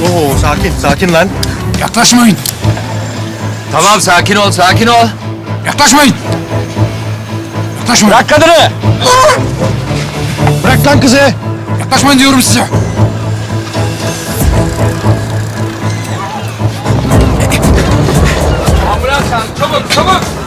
Oo sakin sakin lan. Yaklaşmayın. Tamam sakin ol sakin ol. Yaklaşmayın. Yaklaşmayın. Bırak kadını. Bırak lan kızı. Yaklaşmayın diyorum size. Ambulans çabuk çabuk.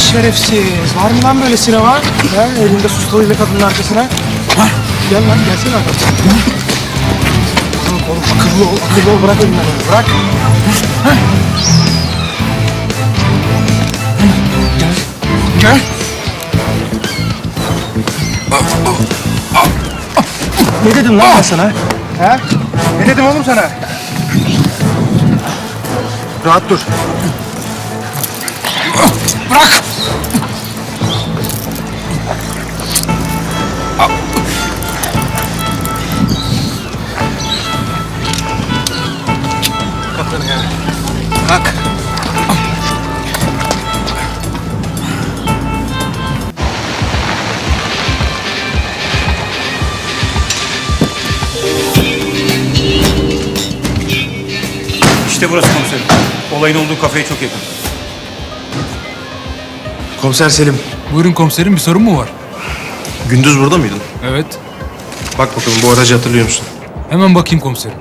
Şerefsiz. Var mı lan böyle sinema? Ha, elinde sustalıyla kadının arkasına. Var. Gel lan gelsene arkadaşlar. Oğlum, oğlum akıllı ol, akıllı ol. Bırak elinden onu, bırak. Gel. Ne dedim lan ben sana? Ha? Ne dedim oğlum sana? Rahat dur. Bırak. Kaptanı ya. Kalk. İşte burası komiserim. Olayın olduğu kafeye çok yakın. Komiser Selim, Buyurun komiserim bir sorun mu var? gündüz burada mıydın? Evet. Bak bakalım bu aracı hatırlıyor musun? Hemen bakayım komiserim.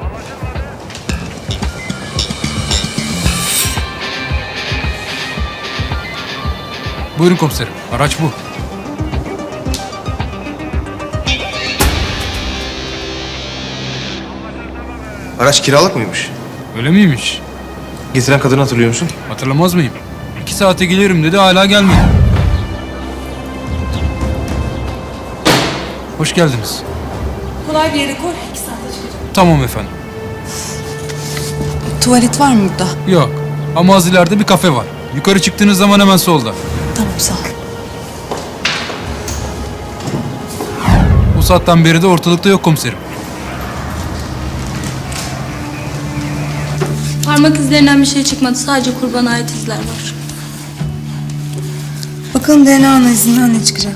Buyurun komiserim. Araç bu. Araç kiralık mıymış? Öyle miymiş? Getiren kadını hatırlıyor musun? Hatırlamaz mıyım? İki saate gelirim dedi hala gelmedi. Hoş geldiniz. Kolay bir yere koy. iki saatte çıkacağım. Tamam efendim. Tuvalet var mı burada? Yok. Ama az ileride bir kafe var. Yukarı çıktığınız zaman hemen solda. Tamam sağ ol. Bu saatten beri de ortalıkta yok komiserim. Parmak izlerinden bir şey çıkmadı. Sadece kurbana ait izler var. Bakalım DNA analizinden ne çıkacak?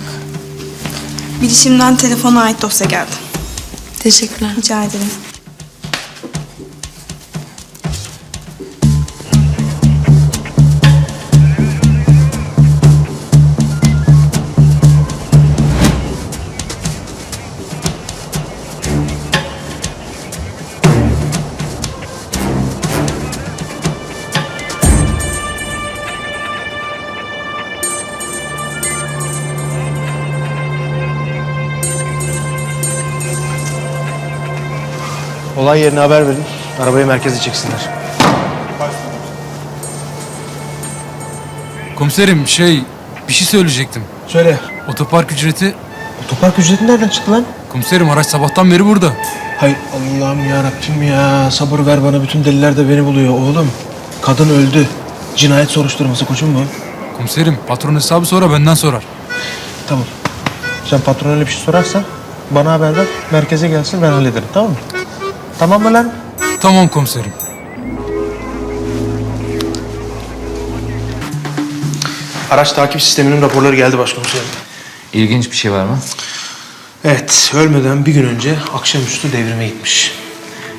Bilişimden telefona ait dosya geldi. Teşekkürler. Rica ederim. Olay yerine haber verin. Arabayı merkeze çeksinler. Komiserim şey bir şey söyleyecektim. Söyle. Otopark ücreti Otopark ücreti nereden çıktı lan? komiserim araç sabahtan beri burada. Hay Allah'ım ya Rabbim ya. Sabır ver bana. Bütün deliller de beni buluyor oğlum. Kadın öldü. Cinayet soruşturması koçum bu. Komiserim patron hesabı sonra benden sorar. Tamam. Sen patron öyle bir şey sorarsan bana haber ver. Merkeze gelsin ben hallederim tamam mı? Tamam mı lan? Tamam komiserim. Araç takip sisteminin raporları geldi başkomiserim. İlginç bir şey var mı? Evet, ölmeden bir gün önce akşamüstü devrime gitmiş.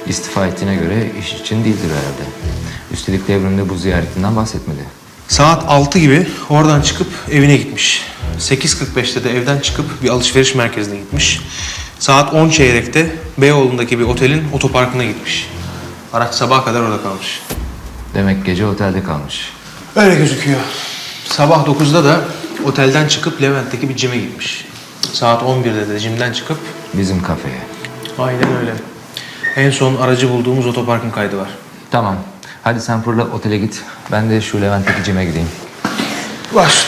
İstifa ettiğine göre iş için değildir herhalde. Üstelik devrimde bu ziyaretinden bahsetmedi. Saat 6 gibi oradan çıkıp evine gitmiş. 8.45'te de evden çıkıp bir alışveriş merkezine gitmiş. Saat 10 çeyrekte Beyoğlu'ndaki bir otelin otoparkına gitmiş. Araç sabaha kadar orada kalmış. Demek gece otelde kalmış. Öyle gözüküyor. Sabah 9'da da otelden çıkıp Levent'teki bir cime gitmiş. Saat 11'de de cimden çıkıp Bizim kafeye. aynen öyle. En son aracı bulduğumuz otoparkın kaydı var. Tamam. Hadi sen fırla otele git. Ben de şu Levent'teki cime gideyim. Var.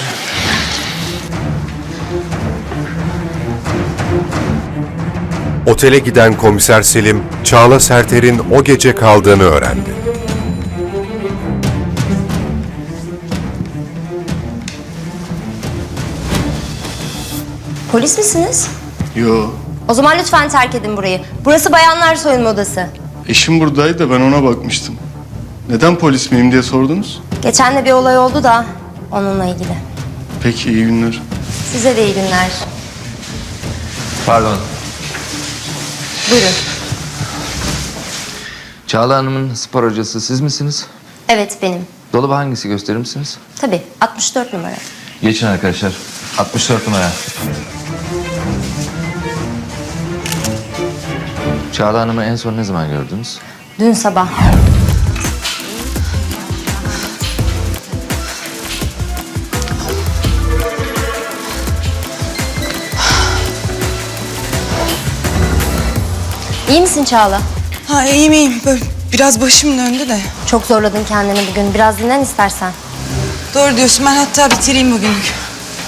Otele giden komiser Selim, Çağla Serter'in o gece kaldığını öğrendi. Polis misiniz? Yo. O zaman lütfen terk edin burayı. Burası bayanlar soyunma odası. Eşim buradaydı da ben ona bakmıştım. Neden polis miyim diye sordunuz? Geçen de bir olay oldu da onunla ilgili. Peki iyi günler. Size de iyi günler. Pardon. Buyurun. Çağla Hanım'ın spor hocası siz misiniz? Evet benim. Dolabı hangisi gösterir misiniz? Tabii 64 numara. Geçin arkadaşlar. 64 numara. Çağla Hanım'ı en son ne zaman gördünüz? Dün sabah. Misin Çağla? Ha iyiyim iyiyim. Böyle biraz başım döndü de. Çok zorladın kendini bugün. Biraz dinlen istersen. Doğru diyorsun ben hatta bitireyim bugünlük.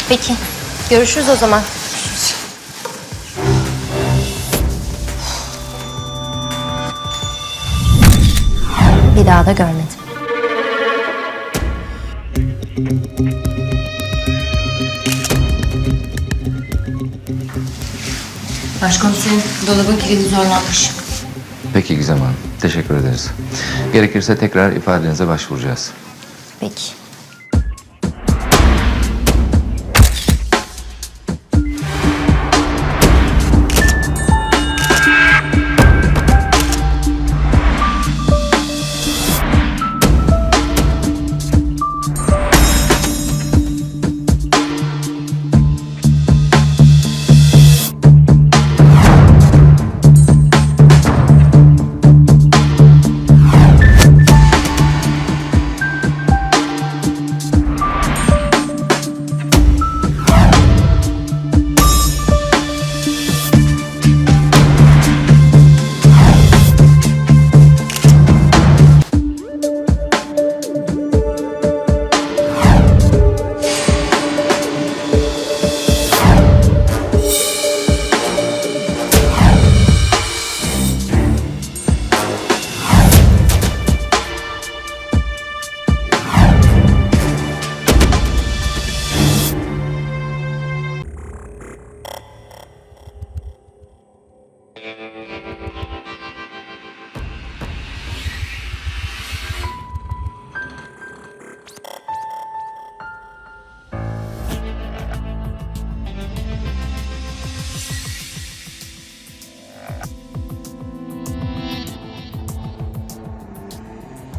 Peki. Görüşürüz o zaman. Bir daha da görmedim. Başkomiserim dolabın kilidi zorlanmış. Peki Gizem Hanım. Teşekkür ederiz. Gerekirse tekrar ifadenize başvuracağız. Peki.